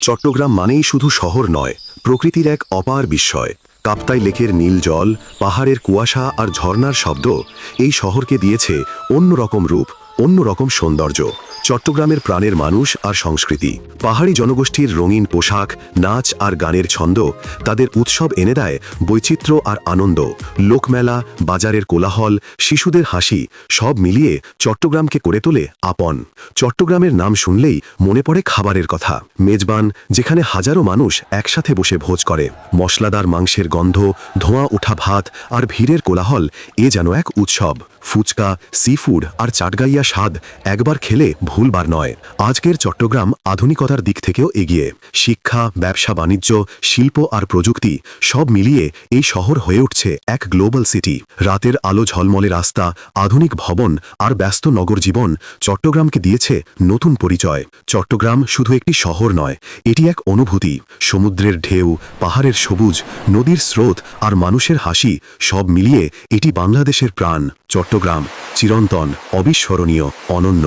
চট্টগ্রাম মানেই শুধু শহর নয়, প্রকৃতির এক অপার বিস্ময়। কাপ্তাই লেকের নীল জল, পাহাড়ের কুয়াশা আর ঝর্নার শব্দ এই শহরকে দিয়েছে অন্যরকম রূপ। অন্যরকম সৌন্দর্য। চট্টগ্রামের প্রাণের মানুষ আর সংস্কৃতি। পাহাড়ি জনগোষ্ঠীর রঙিন পোশাক, নাচ আর গানের ছন্দ তাদের উৎসব এনে দেয় বৈচিত্র্য আর আনন্দ। লোকমেলা, বাজারের কোলাহল, শিশুদের হাসি, সব মিলিয়ে চট্টগ্রামকে করে তোলে আপন। চট্টগ্রামের নাম শুনলেই মনে পড়ে খাবারের কথা। মেজবান, যেখানে হাজারো মানুষ একসাথে বসে ভোজ করে, মশলাদার মাংসের গন্ধ, ধোঁয়া ওঠা ভাত আর ভিড়ের কোলাহল এ যেন এক উৎসব। ফুচকা সি ফুড আর চাটগাইয়া স্বাদ একবার খেলে ভুলবার নয়। আজকের চট্টগ্রাম আধুনিকতার দিক থেকেও এগিয়ে। শিক্ষা, ব্যবসা, বাণিজ্য, শিল্প আর প্রযুক্তি সব মিলিয়ে এই শহর হয়ে উঠছে এক গ্লোবাল সিটি। রাতের আলো ঝলমলে রাস্তা, আধুনিক ভবন আর ব্যস্ত নগর জীবন চট্টগ্রামকে দিয়েছে নতুন পরিচয়। চট্টগ্রাম শুধু একটি শহর নয়, এটি এক অনুভূতি। সমুদ্রের ঢেউ, পাহাড়ের সবুজ, নদীর স্রোত আর মানুষের হাসি সব মিলিয়ে এটি বাংলাদেশের প্রাণ। চট্টগ্রাম চিরন্তন অবিস্মরণীয় অনন্য।